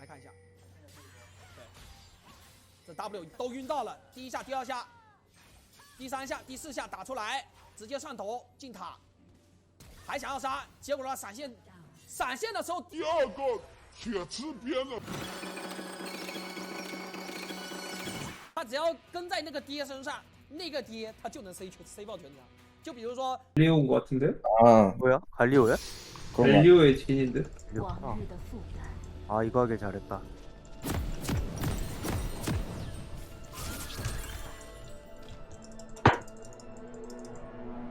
来看一下，对，这 W 都晕到了，第一下、第二下、第三下、第四下打出来，直接上头进塔，还想要杀，结果呢闪现，闪现的时候第二个铁池边了。他只要跟在那个爹身上，那个爹他就能 C 全 C 爆全场。就比如说， 갈리오 온 것 같은데? 아 뭐야? 갈리오야? 그런 거 갈리오의 진인데? 갈 아 이거 하길 잘했다.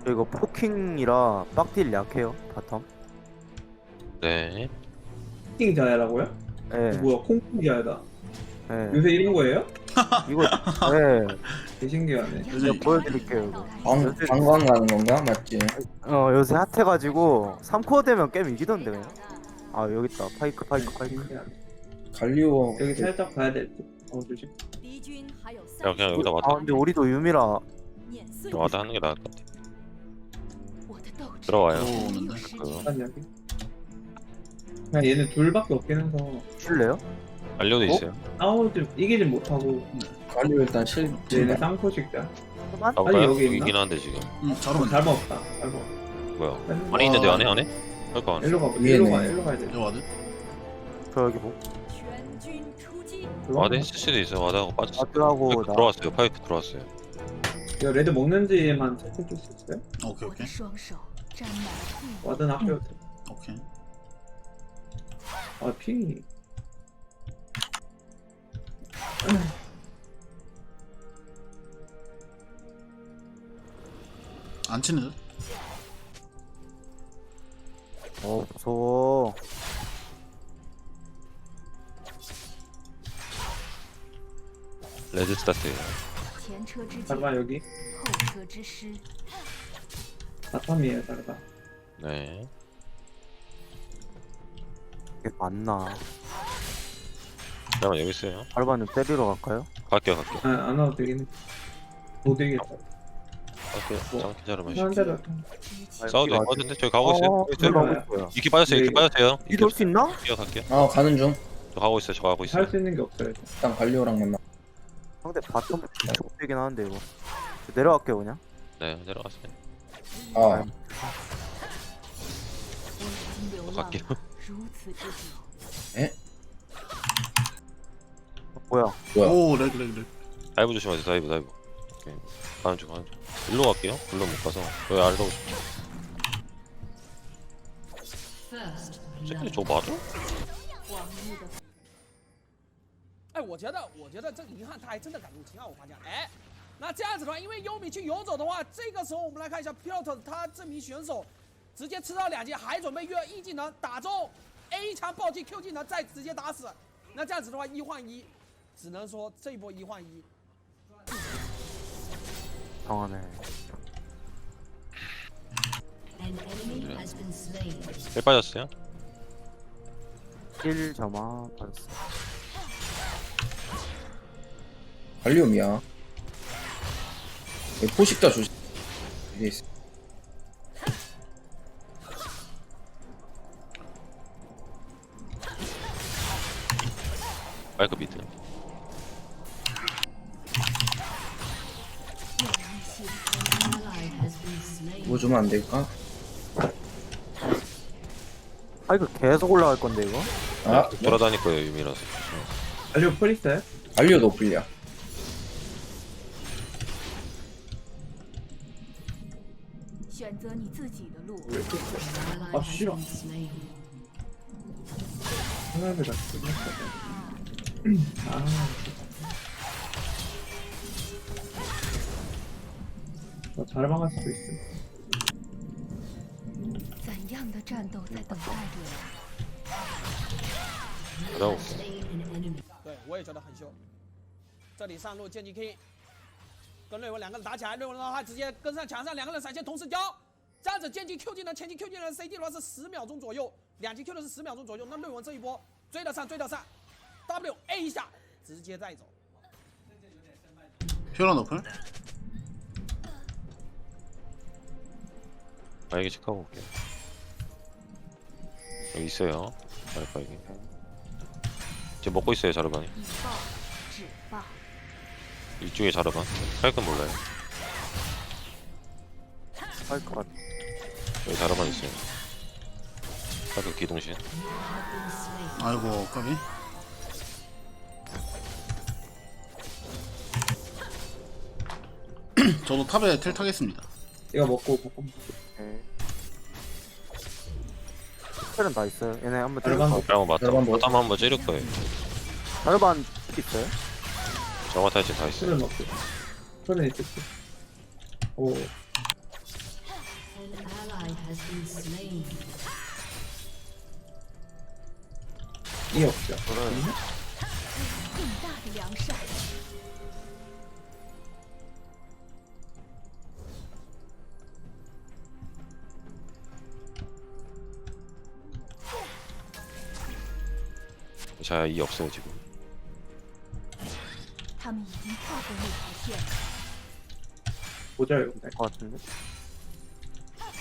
저 이거 포킹이라 빡딜 약해요 바텀. 네. 킹 자야라고요? 예. 뭐야 콩콩 자야다 예. 요새 이런 거예요? 이거 예. 되게 신기하네 제가 보여드릴게요 이거. 방, 요새, 방광 가는 건가? 맞지? 어 요새 핫해가지고 3코어 되면 게임 이기던데 그냥. 아 여기 있다. 파이크 파이크 파이크. 갈리오 여기 네. 살짝 봐야 될 듯. 어 조심. 야 그냥 여기다 와다 아 근데 우리도 유미라 와다 하는 게 나을 것 같아 들어와요 그 그냥 얘네 둘밖에 없긴 해서 줄래요? 알려도 어? 있어요 아우 이기진 못하고 갈리오 일단 실 얘네 쌍포식자. 아, 아니, 여기 있나? 여기긴 한데 지금 응, 잘 오면 잘못 없다. 잘못. 뭐야 아니 있는데 안에 안에? 할거 안 해? 일로 가봐 위에네. 일로 가 일로 가야 돼 이거 와드? 저 여기 뭐全军出击！ 와드 했을 수도 있어. 와드하고 빠졌어. 아트하고 파이프 나 들어왔어요. 파이프 들어왔어요. 이거 레드 먹는지만 체크해 줄 수 있어요? 오케이 我的 오케이 双手沾满了huy 와드는 아껴도 돼 오케이 아 핑이 안 치는 듯? 어 무서워. 레드 스타트예요. 前车之鉴， 잘봐 여기 后车之师。 바텀이에요 잘봐 네. 이게 맞나? 잠깐만 여기 있어요. 발바는 때리러 갈까요? 갈게요 갈게요. 아, 안 와도 되긴 해. 못 이기겠다 오케이 뭐, 어딘데? 저기 어, 어, 가고 있어요. 이렇게 빠졌어요. 이렇게 네. 빠졌어요. 이렇게 수 있나? 뛰어갈게요. 아 가는 중 저 가고 있어요. 저 가고 있어요. 수 있는 게 없어요. 일단 갈리오랑 만나. 상대 바텀 죽이긴 하는데 이거. 내려갈게요 그냥. 네 내려갔어요. 아. 갈게요. 뭐야? 뭐야. 오, 렉, 렉, 렉. 다이브 조심하세요. 다이브 다이브. 오케이. 가는 중 가는 중. 일로 갈게요. 일로 못 가서 여기 아래로. 새끼 저거 맞아? 往日的哎，我觉得，我觉得这个遗憾他还真的敢入侵啊！我发现，哎，那这样子的话，因为优米去游走的话，这个时候我们来看一下 Pilot 他这名选手直接吃到两击，还准备越 E 技能打中 A 枪暴击 Q 技能再直接打死，那这样子的话一换一，只能说这一波一换一， 당하네. 일 빠졌어요? 1 점화 받았어. 여기 포식자 조심 있어 누르면 안 될까? 아 이거 계속 올라갈 건데 이거? 아, 뭐? 돌아다닐 거예요 유미라서. 알리오 풀 있어요? 알리오 노플이야. 아, 싫어. 하나를 아, 어, 잘 막을 수도 있어. 样的战斗在等待着我？ 가자고. 对我也觉得很凶。这里上路剑姬 King 跟瑞文两个人打起来，瑞文的话直接跟上墙上，两个人闪现同时交，这样子剑姬 Q 技能、前期 Q 技能、CD 的话是十秒钟左右，两级 Q 的是十秒钟左右。那瑞文这一波追得上，追得上，W A 一下直接带走。 피어라 너플? 마이크 체크하고 올게요. 여기 있어요. 자르바 여기. 지금 먹고 있어요 자르반이. 이쪽에 자르반. 할건 몰라요. 할 것 같아. 여기 자르반 있어요. 아까 기동신. 아이고 까비 저도 탑에 텔 타겠습니다 이거 먹고 볶음. 스펠은 다 있어요. 얘네 한번 자르반 들어봐. 그럼 맞다. 자르반 뭐- 바텀 한번 찌를 거예요. 자르반 있어요? 정화타이즈 다 있어요. 술을 먹고 술은 있을게 오. 이 없죠. 更大 자이 없어요 지금 他们已经跳过那条线了。 모자를 네. 것 같은데?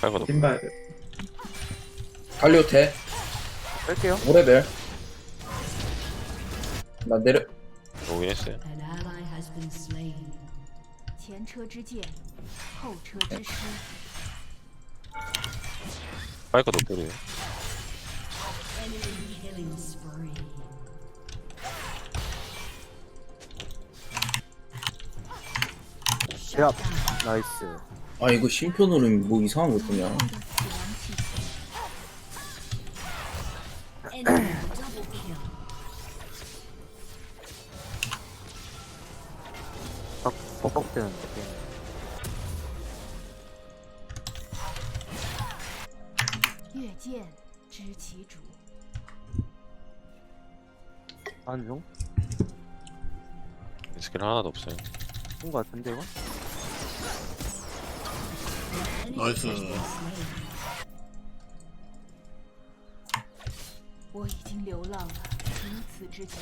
파이크도 딘 봐야 돼 갈리오 대 뺄게요. 5레벨 나 내려 오긴 했어요 前车之鉴，后车之师。 파이크 노플이에 제압 나이스. 아 이거 심표노는 뭐 이상한 거 보냐? 딱 뻑뻑 되는데 안중 스킬 하나도 없어요. 좋은 거 같은데 이거? 나이스 我已经流浪了如此之久，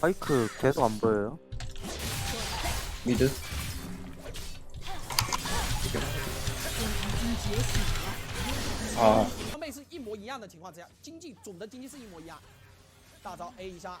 파이크 계속 안 보여요? 미드 已经觉醒了。 아 装备是一模一样的情况之下，经济总的经济是一模一样。大招 A 一下，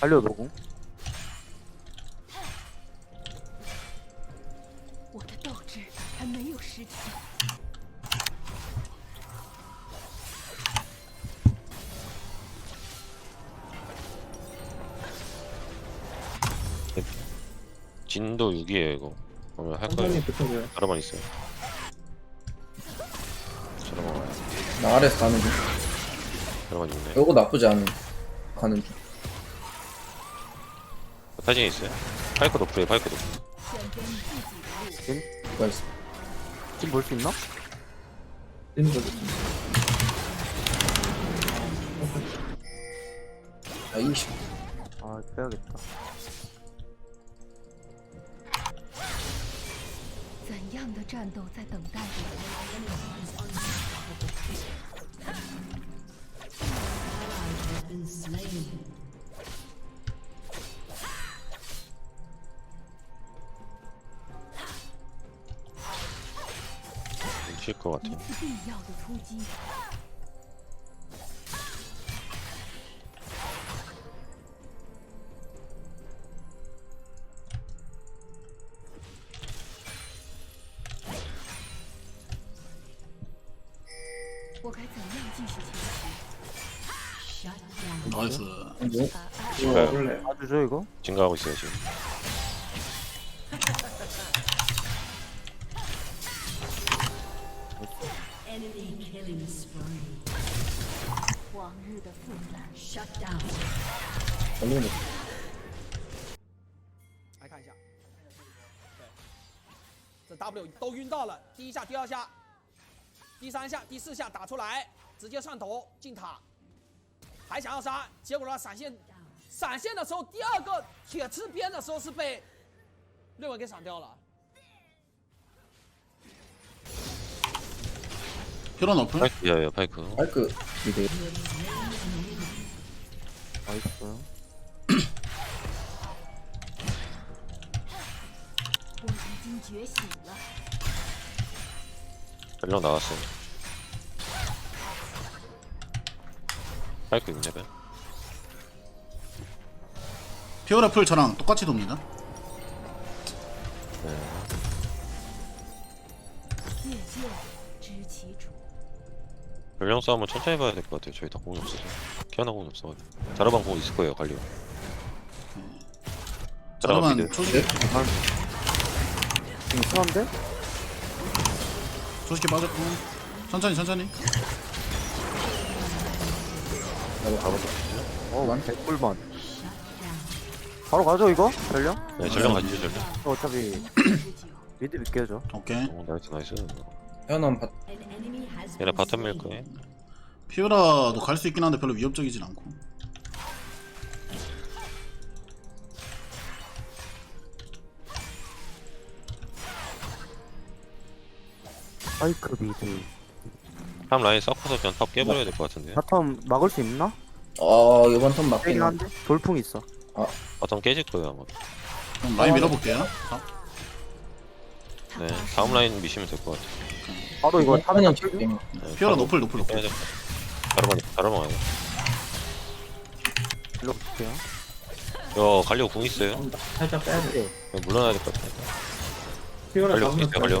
살려 너구 진도 6이에요 이거. 그러면 할 거예요. 바로만 있어요. 자르만 나 아래서 가는 중. 자르만 있네. 요거 나쁘지 않은 가는 중. 타진이 있어요 파이크 노플이에요 파이크 노플 选择你自己的路。 누가 있어 지금 볼 수 있나? 뛰는 거죠 아 20. 아 빼야겠다. 怎样的战斗在等待着我？ 쉴 것 같은데. 아, 나이스. 뭐? 이거 네. 네. 아, 원래 아, 이거? 증가하고 있어요 지금. 来看一下，这 W 都晕到了，第一下、第二下、第三下、第四下打出来，直接上头进塔，还想要杀，结果呢闪现，闪现的时候第二个铁刺鞭的时候是被瑞文给闪掉了。有人 OP 吗？哎呀呀，百克。百克。对。百克。 연락 나왔어. 할거 있냐 봐. 피오라 풀 저랑 똑같이 돕니다. 네. 연령 싸움은 천천히 봐야 될 것 같아요. 저희 다 공이 없어서. 키아나 공이 없어가지고. 자르방 공 있을 거예요, 관리원 네. 자르만 미드. 초지. 네? 지금 편한데? 초식에 빠졌고 천천히 천천히. 나도 가보자 어 개꿀만 바로 가죠 이거? 전령? 네 전령 가지죠 전령 어, 어차피 미드 믿겨줘 오케이. 오 나이스 나이스 태어난 밭 얘네 바텀 밀 거예요 피오라도 갈 수 있긴 한데 별로 위협적이진 않고. 파이크 미드 탑 라인 섞어서 그냥 탑 깨버려야 될 것 같은데요? 바텀 막을 수 있나? 어 이번 턴 세긴 한데? 돌풍 있어. 바텀 깨질 거예요 아마. 그럼 라인 밀어볼게요. 자, 네 다음 라인 미시면 될 것 같아요. 바로 이거 그냥 탑 게임 네, 피오라 탑 노플 노플 노플. 자르방 와요. 일로 볼게요. 이거 갈리오 궁 있어요? 살짝 빼야 돼. 그냥 물러나야 될 것 같아요 피오라 잡으면 있어요. 갈리오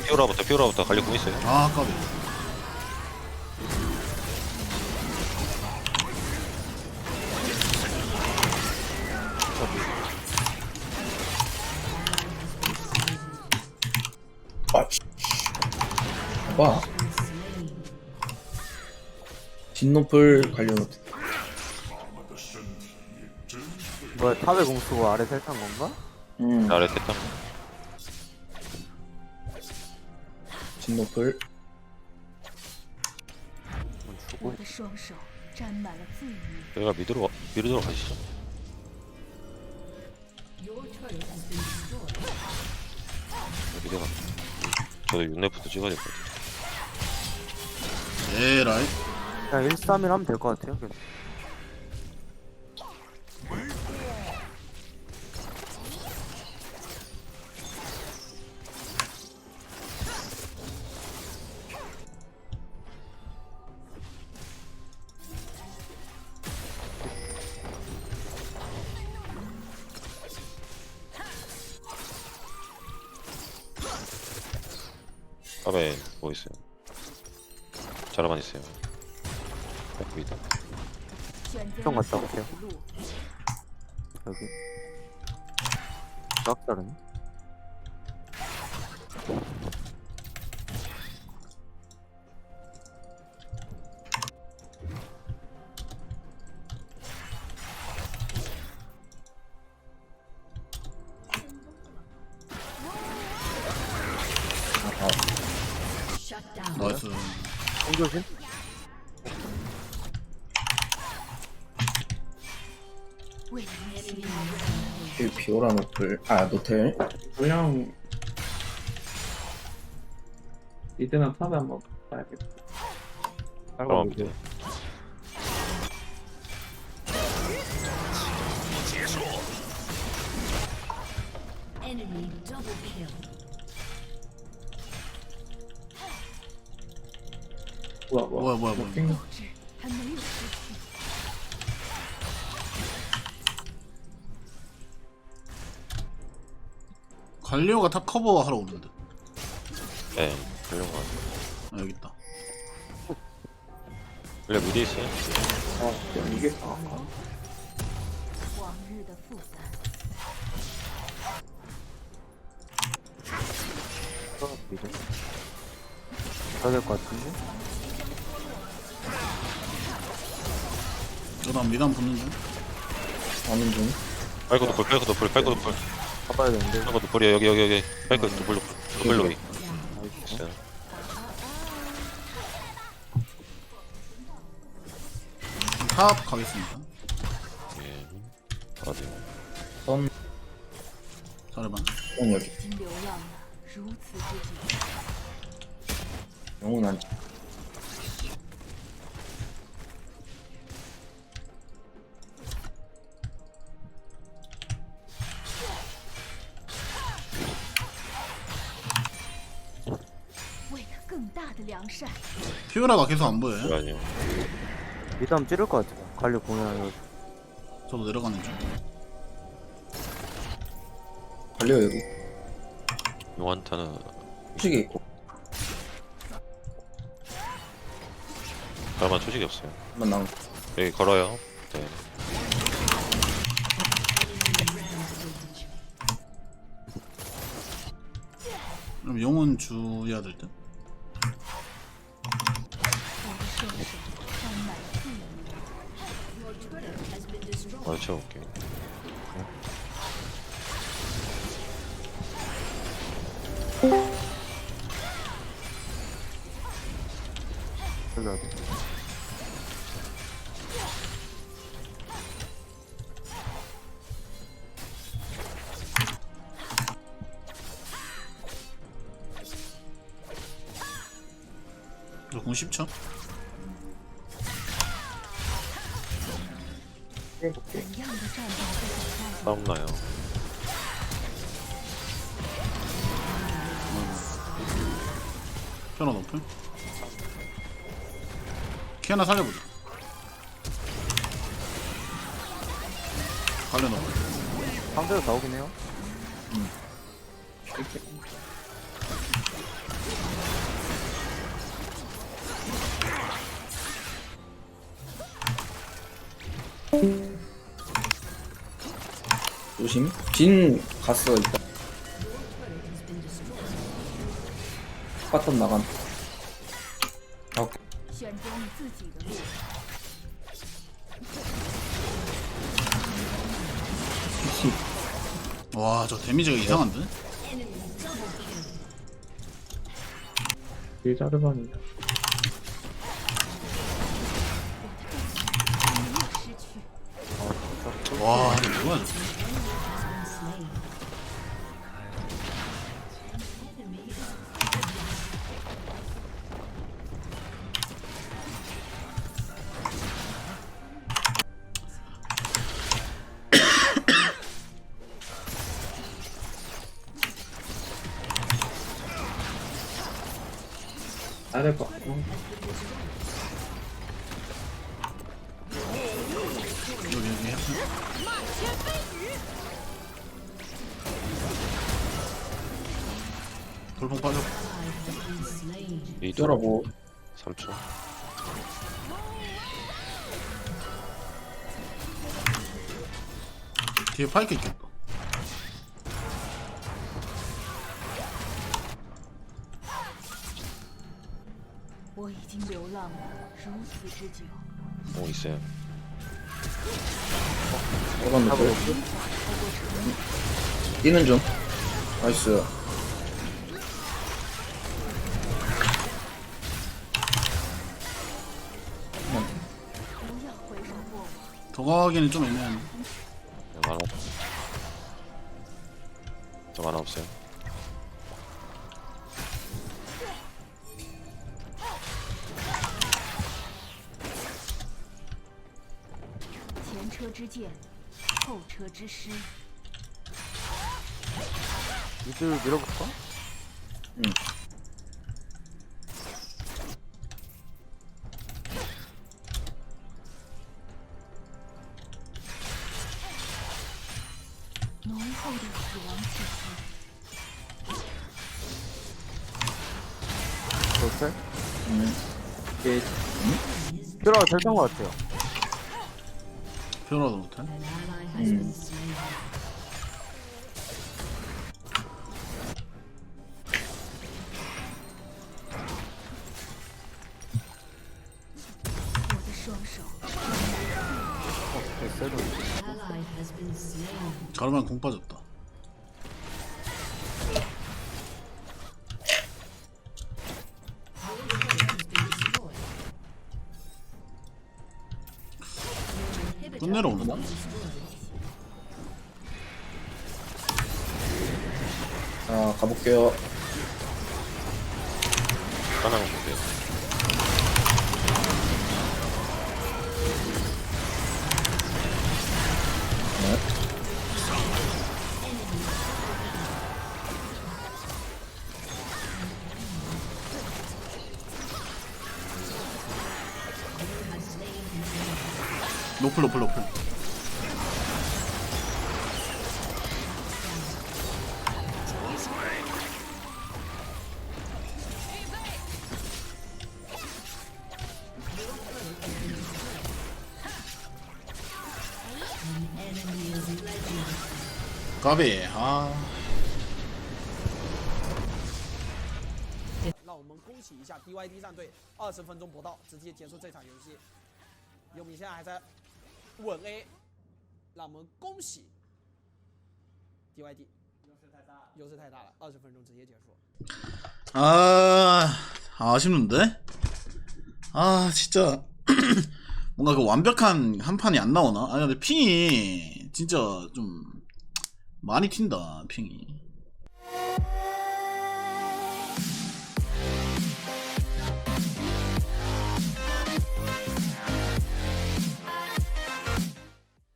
피오라부터 피오라부터 궁 있어요. 아 까비. 아 씨. 봐 진노플 관련 뭐야 탑에 공 쓰고 아래 살탄 건가? 음. 아래 됐다 진노풀 내가 미드로 미드로 가시죠. 네, 미드가. 저도 윤네프트 찍어야 될 것 같아요. 에라이 그냥 1, 3일 하면 될 것 같아요. 그냥. 락다른 나이스. 공조심? 노플 아 노텔 그냥 이때는 탑에 한번 봐야겠다. 자르만 미드 enemy double kill。 뭐야 뭐야. 뭐야 뭐야 뭐야. 핑志还 갈리오가 탑 커버 하러 오는데. 네 그런 거 같아요 아 여기 있다. 원래 미드 있어요 아 이게 아, 往日的负担， 어, 미드 가야 될것 같은데? 저도 한 미담 붙는 중. 하는 중 파이크 도플 파이크 도플 파이크 도플 가봐야 되는데. 이런 것도 버려 여기 여기 여기 마이크 또 불러 블록이. 탑 가겠습니다. 예. 어디 선 자르반. 선 여기. 영혼 안. 피오라가 계속 안 보여요. 아니요 한번 찌를 것 같아요. 관리 공연하면. 저도 내려가는 중. 갈려 여기. 용한타는 휴식이 있고. 얼마 초식이 없어요 한번 나온. 여기 걸어요 네 그럼 영혼 주해야 될 듯. 自由。 어디 채워볼게요 살려야 돼. 저공 10초. 싸움 나요 피오라 높을. 키 하나 살려보자. 갈려 높을. 상대로 나오긴 해요. 조심. 진 갔어 일단. 바텀 나간. 아. 그치. 와, 저 데미지가 네. 이상한데? 일자르반이다. 와, 이거 뭐야? 빠져 이더라 고 3초 뒤에 파이크 있겠다. 뭐 있어요? 뭐 들어갔는데? 뛰는 중. 나이스. 저거 하기는 좀 애매하네 네, 만화 저 만화 없어요 미드 밀어볼까? 응. 펼던 것 같아요. 변화도 못해? 음. 가르만 공 빠졌다. 가볼게요. 하나만 보세요. 네. 노플 노플 노플 까비. 아. 네. 아 아쉽는데? 아 진짜 뭔가 그 완벽한 한 판이 안 나오나? 아니 근데 핑이 진짜 좀 많이 튄다, 핑이.